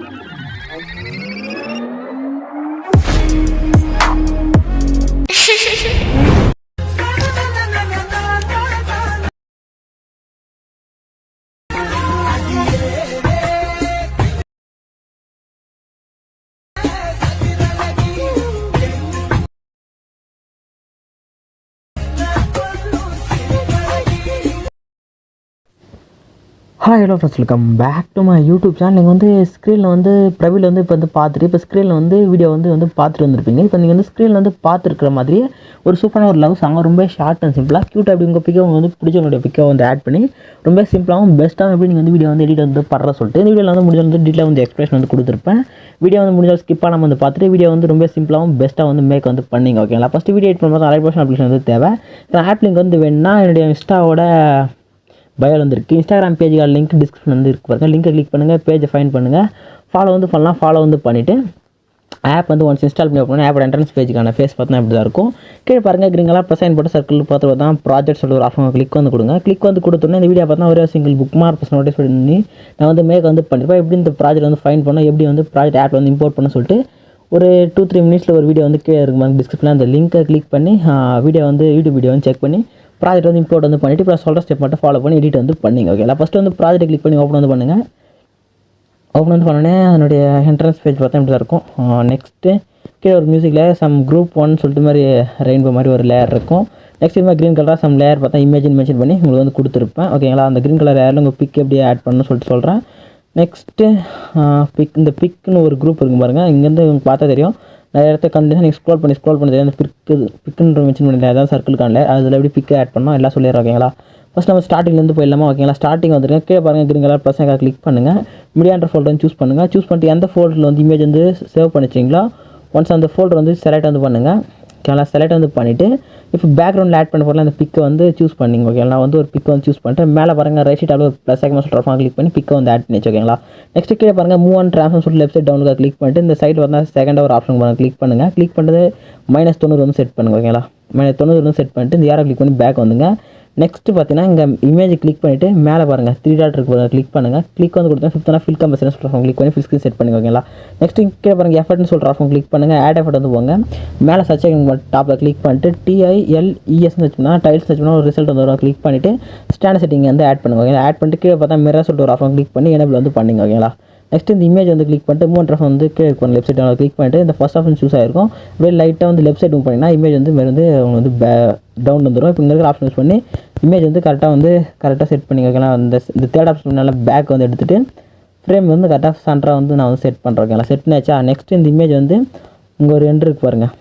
Música hi hello friends welcome back to my YouTube channel நீங்கள் வந்து ஸ்க்ரீனில் வந்து பிரபீல் வந்து இப்போ வந்து பார்த்துட்டு இப்போ ஸ்க்ரீனில் வந்து வீடியோ வந்து வந்து பார்த்துட்டு வந்திருப்பீங்க. இப்போ நீங்கள் வந்து ஸ்க்ரீனில் வந்து பார்த்துருக்கிற மாதிரியே ஒரு சூப்பரான ஒரு லவ் சாங் ரொம்ப ஷார்ட் அண்ட் சிம்பிளாக க்யூட் அப்படி உங்கள் பிக்கை உங்களுக்கு வந்து பிடிச்சவங்களுடைய பிக்கை வந்து ஆட் பண்ணி ரொம்ப சிம்பிளாகவும் பெஸ்ட்டாகவும் எப்படி நீங்கள் வந்து வீடியோ வந்து எடிட் வந்து படுற சொல்லிட்டு இந்த வீடியோவில் வந்து முடிஞ்ச வந்து டீட்டெயில் வந்து எக்ஸ்பிரஷன் வந்து கொடுத்துருப்பேன். வீடியோ வந்து முடிஞ்சால் ஸ்கிப்பாக நம்ம வந்து பார்த்துட்டு வீடியோ வந்து ரொம்ப சிம்பிளாகவும் பெஸ்ட்டாக வந்து மேக் வந்து பண்ணிங்க ஓகேங்களா ஃபஸ்ட்டு வீடியோ எடிட் பண்ணும்போது அரை பர்சன்ட் அப்ளிகேஷன் வந்து தேவை. ஆப் லிங்க் வந்து வேணுன்னா என்னுடைய இன்ஸ்டாவோட பயோவில் வந்துருக்கு. இன்ஸ்டாகிராம் பேஜுக்கான லிங்க் டிஸ்கிரிப்ஷன் வந்து இருக்கு பாருங்கள் லிங்கை கிளிக் பண்ணுங்கள் பேஜை ஃபைன் பண்ணுங்கள் ஃபாலோ வந்து பண்ணலாம். ஃபாலோ வந்து பண்ணிவிட்டு ஆப் வந்து ஒன்ஸ் இன்ஸ்டால் பண்ணி ஓப்பன் ஆப்போட என்ட்ரன்ஸ் பேஜுக்கான ஃபேஸ் பார்த்தா இப்படி தான் இருக்கும். கீழே பாருங்கள் கிரீங்கெல்லாம் ப்ரெசைன் போட்டு சர்க்கிள் பார்த்து தான் ப்ராஜெக்ட் சொல்லி ஒரு ஆஃபர் கிளிக் வந்து கொடுங்க. கிளிக் வந்து கொடுத்தோன்னே இந்த வீடியோ பார்த்தா ஒரே சிங்கிள் புக் மார்க் நோட்டீஸ் பண்ணி நான் வந்து மேக் வந்து பண்ணிருப்பேன். எப்படி இந்த ப்ராஜெக்ட் வந்து ஃபைன் பண்ணோம் எப்படி வந்து ப்ராஜெக்ட் ஆப் வந்து இம்போர்ட் பண்ண சொல்லிட்டு ஒரு டூ த்ரீ மினிட்ஸில் ஒரு வீடியோ வந்து கீழே இருக்கு டிஸ்கிரிப்ஷனில் அந்த லிங்க்கை கிளிக் பண்ணி வீடியோ வந்து யூடியூப் வீடியோ வந்து செக் பண்ணி ப்ராஜெக்ட் வந்து இம்போர்ட் வந்து பண்ணிவிட்டு இப்போ சொல்கிற ஸ்டெப் மட்டும் ஃபாலோ பண்ணி எடிட் வந்து பண்ணிங்க ஓகேங்களா ஃபஸ்ட்டு வந்து ப்ராஜெக்ட் கிளிக் பண்ணி ஓப்பன் வந்து பண்ணுங்கள் ஓப்பன் வந்து பண்ணோடனே அதனுடைய என்ட்ரன்ஸ் பேஜ் பார்த்தா இப்படி தான் இருக்கும் நெக்ஸ்ட்டு கீழே ஒரு மியூசிக்கில் சம் குரூப் ஒன் சொல்லிட்டு மாதிரி ரெயின்போ மாதிரி ஒரு லேயர் இருக்கும். நெக்ஸ்ட் இது மாதிரி க்ரீன் கலராக சம் லேயர் பார்த்தா இமேஜின் மென்ஷன் பண்ணி உங்களுக்கு வந்து கொடுத்துருப்பேன். ஓகேங்களா அந்த க்ரீன் கலர் லேயரில் உங்கள் பிக் எப்படி ஆட் பண்ணணும்னு சொல்லிட்டு சொல்கிறேன் நெக்ஸ்ட்டு பிக் இந்த பிக்குன்னு ஒரு குரூப் இருக்கும் பாருங்கள் இங்கேருந்து உங்களுக்கு பார்த்தா தெரியும். நிறைய இடத்த கண்டிஷன் நீங்கள் ஸ்க்ரோல் பண்ணி ஸ்க்ரோல் பண்ணி தெரியும் அந்த பிக்கு பிக்குன்ற மென்ஷன் பண்ணிட்டேன் அதான் சர்க்கிள் காணல அதில் எப்படி பிக்கு ஆட் பண்ணோம் எல்லாம் சொல்லிடுறோம் ஓகேங்களா? ஃபஸ்ட் நம்ம ஸ்டார்டிங்லேருந்து போயிடலாமா? ஓகேங்களா? ஸ்டார்டிங் வந்துருங்க கீழே பாருங்கள் கிரீன் கலர் ப்ளஸ் கிளிக் பண்ணுங்கள் மீடியான்ற ஃபோல்டர் வந்து சூஸ் பண்ணுங்கள் சூஸ் பண்ணிட்டு எந்த ஃபோல்டரில் வந்து இமேஜ் வந்து சேவ் பண்ணிச்சிங்களா ஒன்ஸ் அந்த ஃபோல்டர் வந்து செலக்ட் வந்து பண்ணுங்கள் ஓகேங்களா செலக்ட் வந்து பண்ணிவிட்டு இப்போ பேக்ரவுண்டில் ஆட் பண்ண போகல அந்த பிக்கை வந்து சூஸ் பண்ணிங்க ஓகேங்களா நான் வந்து ஒரு பிக்கை வந்து சூஸ் பண்ணிட்டு மேலே பாருங்கள் ரைட் சைட் ஒரு ப்ளஸ் ஐக்கன் சொல்கிறப்பா கிளிக் பண்ணி பிக்கை வந்து ஆட் பண்ணி ஓகேங்களா நெக்ஸ்ட் கீழே பாருங்கள் மூவ் அண்ட் ட்ரான்ஸ்ஃபர் சொல்லிட்டு லெஃப்ட் சைட் டவுனுக்காக கிளிக் பண்ணிட்டு இந்த சைடு வந்தால் செகண்ட் ஒரு ஆப்ஷன் பாருங்கள் கிளிக் பண்ணுங்கள் கிளிக் பண்ணுறது மைனஸ் தொண்ணூறு வந்து செட் பண்ணுங்க ஓகேங்களா மைனஸ் தொண்ணூறு வந்து செட் பண்ணிட்டு இந்த யாரை கிளிக் பண்ணி பேக் வந்துங்க. நெக்ஸ்ட்டு பார்த்தீங்கன்னா இங்கே இமேஜ் கிளிக் பண்ணிவிட்டு மேலே பாருங்கள் த்ரீ டாட் இருக்கு பாருங்கள் கிளிக் பண்ணுங்கள் கிளிக் வந்து கொடுத்தா சுத்தனா ஃபில் கம்பெனி சொல்கிறோம் கிளிக் பண்ணி ஃபில் ஸ்க்ரீன் செட் பண்ணி ஓகேங்களா? நெக்ஸ்ட் கீழே பாருங்கள் எஃபர்ட்னு சொல்கிற ஆப்ஷன் கிளிக் பண்ணுங்கள் ஆட் எஃபர்ட் வந்து போங்க. மேலே சர்ச் டாப்பில் கிளிக் பண்ணிட்டு டிஐஎல்இஎஸ் வச்சுனா டைல்ஸ் வச்சுனா ஒரு ரிசல்ட் வந்து வரும். கிளிக் பண்ணிவிட்டு ஸ்டாண்ட் செட்டிங் வந்து ஆட் பண்ணுங்க ஓகேங்களா? ஆட் பண்ணிட்டு கீழே பார்த்தா மிரர் சொல்லிட்டு ஒரு ஆப்ஷன் கிளிக் பண்ணி எனபிள் வந்து பண்ணிங்க ஓகேங்களா? நெக்ஸ்ட் இந்த இமேஜ் வந்து கிளிக் பண்ணிட்டு மூணு ட்ரஃப் வந்து கீழே இருக்கும் லெஃப்ட் சைட் கிளிக் பண்ணிட்டு இந்த ஃபஸ்ட் ஆப்ஷன் சூஸ் ஆயிருக்கும். அப்படியே லைட்டாக வந்து லெஃப்ட் சைட் மூவ் பண்ணிங்கன்னா இமேஜ் வந்து மேலே வந்து அவங்க வந்து டவுன் வந்துடும் இப்போ இங்கே இருக்கிற ஆப்ஷன் யூஸ் பண்ணி இமேஜ் வந்து கரெக்டாக வந்து கரெக்டாக செட் பண்ணி வைக்கலாம். அந்த இந்த தேர்ட் ஆப்ஷன் நல்லா பேக் வந்து எடுத்துகிட்டு ஃப்ரேம் வந்து கரெக்டாக சென்டராக வந்து நான் வந்து செட் பண்ணுறேன் செட் பண்ணியாச்சா நெக்ஸ்ட் இந்த இமேஜ் வந்து இங்கே ஒரு எண்ட் இருக்கு பாருங்கள்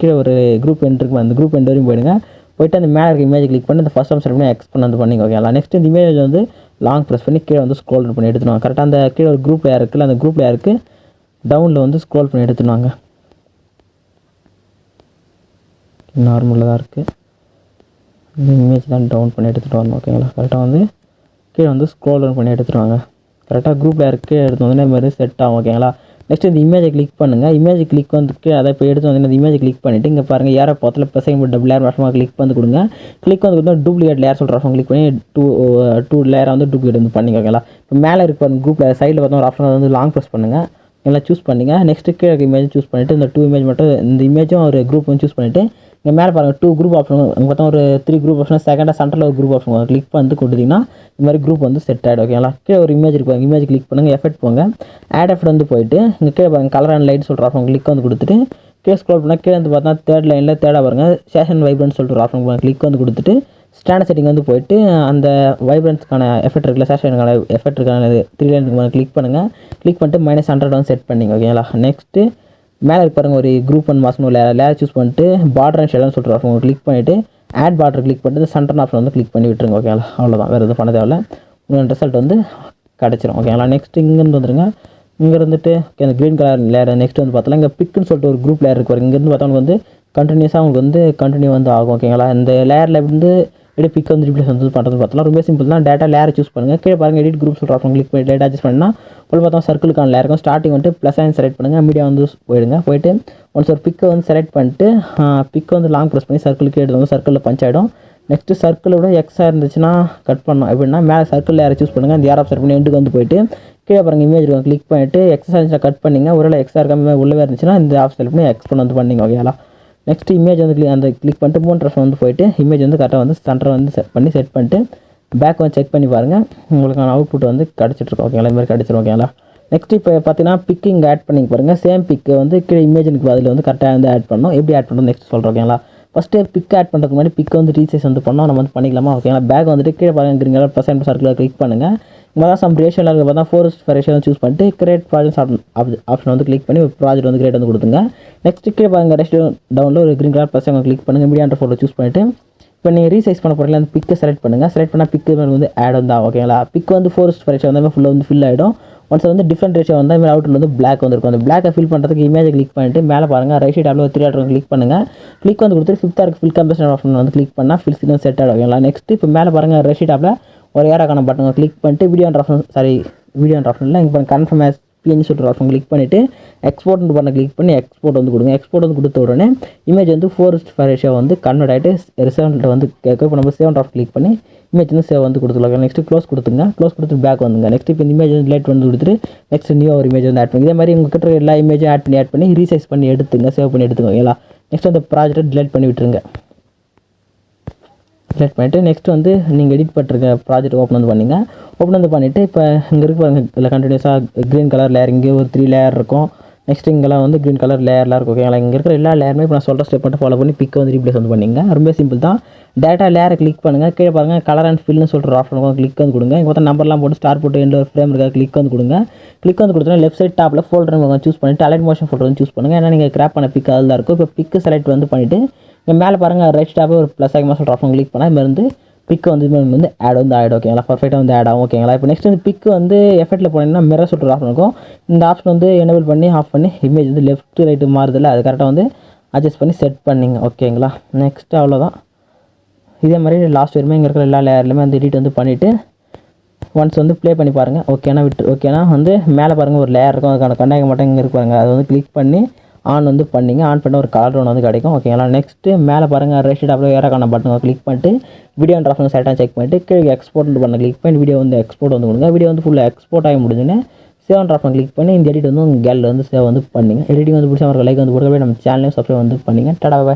கீழே ஒரு குரூப் எண்ட் இருக்கு அந்த குரூப் எண்ட் வரையும் போயிடுங்க. போயிட்டு அந்த மேலே இருக்க இமேஜ் கிளிக் பண்ணி அந்த ஃபஸ்ட் ஆப்ஷன் பண்ணி எக்ஸ்பெண்ட் வந்து பண்ணிங்க ஓகேங்களா நெக்ஸ்ட் இந்த இமேஜ் வந்து லாங் ப்ரெஸ் பண்ணி கீழே வந்து ஸ்க்ரோல் பண்ணி எடுத்துடுவாங்க கரெக்டாக அந்த கீழே ஒரு குரூப் லேயர் இருக்குல்ல அந்த குரூப் யாருக்கு டவுனில் வந்து ஸ்க்ரோல் பண்ணி எடுத்துடுவாங்க நார்மலாக தான் இருக்குது இந்த இமேஜ் தான் டவுன் பண்ணி எடுத்துகிட்டு வரணும் ஓகேங்களா கரெக்டாக வந்து கீழே வந்து ஸ்க்ரோல் பண்ணி எடுத்துகிட்டு வாங்க. கரெக்டாக குரூப்பில் இருக்கு எடுத்து வந்து மாதிரி செட் ஆகும் ஓகேங்களா நெக்ஸ்ட் இந்த இமேஜை கிளிக் பண்ணுங்கள் இமேஜ் கிளிக் வந்து கீழே அதை இப்போ எடுத்து வந்து இந்த இமேஜை கிளிக் பண்ணிவிட்டு இங்கே பாருங்கள் யாரை பத்தில் பசங்க டபுள் லேர் வருஷமாக கிளிக் வந்து கொடுங்க. கிளிக் வந்து கொடுத்தா டூப்ளிகேட் லேயர் சொல்கிற ஆப்ஷன் கிளிக் பண்ணி டூ டூ லேயராக வந்து டூப்ளிகேட் வந்து பண்ணிக்கோங்களா இப்போ மேலே இருக்க குரூப்பில் சைடில் பார்த்தோம் ஒரு ஆப்ஷன் வந்து லாங் ப்ரெஸ் பண்ணுங்கள் எல்லாம் சூஸ் பண்ணிங்க. நெக்ஸ்ட்டு கீழே இமேஜ் சூஸ் பண்ணிவிட்டு இந்த டூ இமேஜ் மட்டும் இந்த இமேஜும் ஒரு குரூப் வந்து சூஸ் பண்ணிவிட்டு இங்கே மேலே பாருங்கள் டூ குரூப் ஆப்ஷன் அங்கே பார்த்தா ஒரு த்ரீ குரூப் ஆப்ஷன் செகண்டாக சென்டரில் ஒரு குரூப் ஆப்ஷன் கிளிக் வந்து கொடுத்தீங்கன்னா இந்த மாதிரி குரூப் வந்து செட் ஆகிடும் ஓகேங்களா கீழே ஒரு இமேஜ் இருக்கும் இமேஜ் கிளிக் பண்ணுங்கள் எஃபெக்ட் போங்க. ஆட் எஃபெக்ட் வந்து போயிட்டு இங்கே கீழே பாருங்கள் கலர் அண்ட் லைட் சொல்கிற ஆப்ஷன் கிளிக் வந்து கொடுத்துட்டு கீழே ஸ்க்ரோல் பண்ணால் கீழே வந்து பார்த்தா தேர்ட் லைனில் தேர்டாக பாருங்கள் சேஷன் வைப்ரன்ட் சொல்லிட்டு ஒரு ஆப்ஷன் கிளிக் வந்து கொடுத்துட்டு ஸ்டாண்டர்ட் செட்டிங் வந்து போயிட்டு அந்த வைப்ரன்ஸ்க்கான எஃபெக்ட் இருக்குல்ல சேஷனுக்கான எஃபெக்ட் இருக்கான த்ரீ லைன் கிளிக் பண்ணுங்கள் கிளிக் பண்ணிட்டு மைனஸ் ஹண்ட்ரட் வந்து செட் பண்ணிங்க ஓகேங்களா நெக்ஸ்ட்டு மேலே இருக்கு பாருங்க ஒரு குரூப் ஒன் மாசம் லே லேயர் சூஸ் பண்ணிட்டு பார்டர் அண்ட் ஷெல்னு சொல்கிற ஆப்ஷன் கிளிக் பண்ணிவிட்டு ஆட் பார்டர் கிளிக் பண்ணிட்டு சென்டர் ஆப்ஷன் வந்து கிளிக் பண்ணி விட்டுருங்க ஓகேங்களா அவ்வளோதான் வேறு எதுவும் பண்ண தேவையில்ல. உங்களுக்கு ரிசல்ட் வந்து கிடச்சிரும் ஓகேங்களா நெக்ஸ்ட் இங்கேருந்து வந்துருங்க. இங்கே இருந்துட்டு ஓகே அந்த க்ரீன் கலர் லேயர் நெக்ஸ்ட் வந்து பார்த்தலாம் இங்கே பிக்குன்னு சொல்லிட்டு ஒரு குரூப் லேயர் இருக்கு பாருங்க. இங்கேருந்து பார்த்தவங்களுக்கு வந்து கண்டினியூஸாக உங்களுக்கு வந்து கண்டினியூ வந்து ஆகும் ஓகேங்களா இந்த லேயரில் வந்து எப்படி பிக் வந்து ரிப்ளேஸ் வந்து பண்ணுறது பார்த்தலாம் ரொம்ப சிம்பிள் தான். டேட்டா லேயர் சூஸ் பண்ணுங்கள் கீழே பாருங்கள் எடிட் குரூப் சொல்கிற ஆப்ஷன் கிளிக் பண்ணி டேட்டா அட்ஜஸ்ட் பண்ணால் உள்ள பார்த்தா சர்க்கிளுக்கான லேயர் இருக்கும். ஸ்டார்டிங் வந்துட்டு ப்ளஸ் ஆயின் செலக்ட் பண்ணுங்கள் மீடியா வந்து போயிடுங்க. போயிட்டு ஒன்ஸ் ஒரு பிக்கை வந்து செலக்ட் பண்ணிட்டு பிக்கை வந்து லாங் ப்ரெஸ் பண்ணி சர்க்கிளுக்கு எடுத்து வந்து சர்க்கிளில் பஞ்ச் ஆகிடும் நெக்ஸ்ட்டு சர்க்கிளோட எக்ஸாக இருந்துச்சுன்னா கட் பண்ணோம் எப்படின்னா மேலே சர்க்கிள் யாரை சூஸ் பண்ணுங்கள் அந்த ஏர் செட் பண்ணி எண்டுக்கு வந்து போயிட்டு கீழே பாருங்கள் இமேஜ் இருக்கும். கிளிக் பண்ணிவிட்டு எக்ஸசைஸ் கட் பண்ணிங்க. ஒருவேளை எக்ஸ்ட்ரா இருக்காமல் உள்ளவே இருந்துச்சுன்னா இந்த ஆப் செலக்ட் பண்ணி எக்ஸ் பண்ண வந்து பண்ணிங்க. ஓகேங்களா நெக்ஸ்ட் இமேஜ் வந்து click- அந்த கிளிக் பண்ணிட்டு மூணு ட்ரெஸ் வந்து போயிட்டு இமேஜ் வந்து கரெக்டாக வந்து சென்டர் வந்து செட் பண்ணி செட் பண்ணிட்டு பேக் வந்து செக் பண்ணி பாருங்கள் உங்களுக்கான அவுட்புட் வந்து கிடச்சிட்ருக்கோம் ஓகேங்களா இதுமாதிரி மாதிரி கிடச்சிரும். ஓகேங்களா நெக்ஸ்ட் இப்போ பார்த்தீங்கன்னா பிக்கிங் ஆட் பண்ணி பாருங்கள் சேம் பிக்கு வந்து கீழே இமேஜினுக்கு பதில் வந்து கரெக்டாக வந்து ஆட் பண்ணணும். எப்படி ஆட் பண்ணணும் நெக்ஸ்ட் சொல்கிறோம் ஓகேங்களா ஃபஸ்ட்டு பிக் ஆட் பண்ணுறதுக்கு முன்னாடி பிக் வந்து ரீசைஸ் வந்து பண்ணோம் நம்ம வந்து பண்ணிக்கலாமா? ஓகேங்களா பேக் வந்துட்டு கீழே பாருங்க. ப்ளஸ் அண்ட் சர்க்கிளில் கிளிக் பண்ணுங்கள் இங்கே தான் சம் ரேஷனில் இருக்க பார்த்தா ஃபோர்ஸ் ரேஷன் சூஸ் பண்ணிட்டு கிரியேட் ப்ராஜெக்ட் ஆப்ஷன் வந்து கிளிக் பண்ணி ப்ராஜெக்ட் வந்து கிரியேட் வந்து கொடுத்துங்க நெக்ஸ்ட் கீழே பாருங்க ரெஸ்ட் டவுனில் ஒரு கிரீன் கலர் ப்ளஸ் கிளிக் பண்ணுங்கள் மீடியான்ற ஃபோட்டோ சூஸ் பண்ணிட்டு இப்போ நீங்கள் ரீசைஸ் பண்ண போகிறீங்களா அந்த பிக்கை செலக்ட் பண்ணுங்கள் செலக்ட் பண்ணால் பிக்கு வந்து ஆட் வந்தால் ஓகேங்களா பிக் வந்து ஃபோர்ஸ்ட் ரேஷன் வந்தால் ஃபுல்லாக வந்து ஃபில் ஆகிடும் ஒன்ஸ் வந்து டிஃப்ரெண்ட் ரேஷியோ வந்தால் மேலே அவுட்டில் வந்து பிளாக் வந்துருக்கும். அந்த பிளாக்கை ஃபில் பண்ணுறதுக்கு இமேஜை கிளிக் பண்ணிட்டு மேலே பாருங்கள் ரைட் சைட் டேப்ல த்ரீ ஆட்ரு கிளிக் பண்ணுங்கள் கிளிக் வந்து கொடுத்து ஃபிஃப்த் இருக்குது ஃபில் கம்பேஷன் ஆப்ஷன் வந்து கிளிக் பண்ணால் ஃபில் சிக்னல் செட் ஆகிடும் ஓகேங்களா நெக்ஸ்ட் இப்போ மேலே பாருங்கள் ரைட் சைட் டேப்ல ஒரு ஏராக்கான பட்டனை கிளிக் பண்ணிட்டு video option sorry video option இங்கே இப்போ கன்ஃபார்ம் ஆஸ் பிஎன்னு சொல்கிற ஆப்ஷன் கிளிக் பண்ணிவிட்டு எக்ஸ்போர்ட் பண்ண கிளிக் பண்ணி எக்ஸ்போர்ட் வந்து கொடுங்க. எக்ஸ்போர்ட் வந்து கொடுத்த உடனே இமேஜ் வந்து ஃபோர் ரேஷியோ வந்து கன்வெர்ட் ஆகிட்டு ரிசல்ட் வந்து கேட்கும் இப்போ நம்ம சேவ் ஆஃப் கிளிக் பண்ணி இமேஜ் வந்து சேவ் வந்து கொடுத்துருவாங்க நெக்ஸ்ட்டு க்ளோஸ் கொடுத்துங்க க்ளோஸ் கொடுத்து பேக் வந்துங்க நெக்ஸ்ட் இப்போ இந்த இமேஜ் வந்து லேட் வந்து கொடுத்துட்டு நெக்ஸ்ட் நியூ ஒரு இமேஜ் வந்து ஆட் பண்ணி இதே மாதிரி உங்கள் கிட்ட எல்லா இமேஜும் ஆட் பண்ணி ஆட் பண்ணி ரீசைஸ் பண்ணி எடுத்துங்க சேவ் பண்ணி எடுத்துங்க ஓகேங்களா நெக்ஸ்ட் அந்த ப்ராஜெக்ட்டை டிலேட் பண்ணி விட்டுருங்க. செலக்ட் பண்ணிவிட்டு நெக்ஸ்ட் வந்து நீங்கள் எடிட் பண்ணிருக்க ப்ராஜெக்ட் ஓப்பன் வந்து பண்ணிங்க. ஓப்பன் வந்து பண்ணிவிட்டு இப்போ இங்கே இருக்கு பாருங்கள் இதில் கண்டினியூஸாக க்ரீன் கலர் லேயர் இங்கே ஒரு த்ரீ லேயர் இருக்கும். நெக்ஸ்ட் இங்கெல்லாம் வந்து க்ரீன் கலர் லேயர்லாம் இருக்கும் ஓகேங்களா இங்கே இருக்கிற எல்லா லேயருமே இப்போ நான் சொல்கிற ஸ்டெப் மட்டும் ஃபாலோ பண்ணி பிக் வந்து ரீப்ளேஸ் வந்து பண்ணிங்க. ரொம்ப சிம்பிள் தான். டேட்டா லேயரை கிளிக் பண்ணுங்கள் கீழே பாருங்கள் கலர் அண்ட் ஃபில்னு சொல்கிற ஆப்ஷன் இருக்கும். கிளிக் வந்து கொடுங்க. இங்கே பார்த்தா நம்பர்லாம் போட்டு ஸ்டார் போட்டு எந்த ஒரு ஃப்ரேம் இருக்கா கிளிக் வந்து கொடுங்க. கிளிக் வந்து கொடுத்தா லெஃப்ட் சைட் டாப்பில் ஃபோல்டர் சூஸ் பண்ணிட்டு அலைட் மோஷன் ஃபோல்டர் வந்து சூஸ் பண்ணுங்கள் ஏன்னா நீங்கள் கிராப் பண்ண பிக் அதில் இருக்கும். இப்போ பிக்கு செலக்ட் வந்து பண்ணிவிட்டு இங்கே மேலே பாருங்கள் ரைட் ஸ்டாப்பே ஒரு ப்ளஸ் ஆகமாக சொல்கிற ஆப்ஷன் கிளிக் பண்ணால் இது வந்து பிக்கு வந்து இது வந்து ஆட் வந்து ஆகிடும் ஓகேங்களா பர்ஃபெக்டாக வந்து ஆட் ஆகும். ஓகேங்களா இப்போ நெக்ஸ்ட் வந்து பிக் வந்து எஃபெக்ட்டில் போனீங்கன்னா மிரர் சொல்கிற ஆப்ஷன் இருக்கும். இந்த ஆப்ஷன் வந்து எனேபிள் பண்ணி ஆஃப் பண்ணி இமேஜ் வந்து லெஃப்ட் ரைட்டு மாறுதில்ல அது கரெக்டாக வந்து அட்ஜஸ்ட் பண்ணி செட் பண்ணிங்க. ஓகேங்களா நெக்ஸ்ட்டு அவ்வளோதான் இதே மாதிரி லாஸ்ட் வரையுமே இங்கே இருக்கிற எல்லா லேயர்லையுமே வந்து எடிட் வந்து பண்ணிவிட்டு ஒன்ஸ் வந்து ப்ளே பண்ணி பாருங்கள் ஓகேனா விட்டு ஓகேனா வந்து மேலே பாருங்கள் ஒரு லேயர் இருக்கும். அதுக்கான கண்டாக மட்டும் இங்கே இருப்பாங்க அதை வந்து கிளிக் பண்ணி ஆன் வந்து பண்ணிங்க. ஆன் பண்ண ஒரு கலர் ஒன்று வந்து கிடைக்கும். ஓகேங்களா நெக்ஸ்ட்டு மேலே பாருங்கள் ரெஸ்ட் அப்படியே ஏறக்கான பட்டன் கிளிக் பண்ணிட்டு வீடியோ ட்ராஃபன் செட்டாக செக் பண்ணிட்டு கீழே எக்ஸ்போர்ட் பண்ண கிளிக் பண்ணி வீடியோ வந்து எக்ஸ்போர்ட் வந்து கொடுங்க. வீடியோ வந்து ஃபுல்லாக எக்ஸ்போர்ட் ஆகி முடிஞ்சுன்னு சேவ் ட்ராஃப்ட் கிளிக் பண்ணி இந்த எடிட் வந்து உங்கள் கேலில் வந்து சேவ் வந்து பண்ணுங்கள் எடிட்டிங் வந்து பிடிச்சா ஒரு லைக் வந்து போட்டு நம்ம சேனலையும் சப்ஸ்கிரைப் வந்து பண்ணிங்க. டடாவை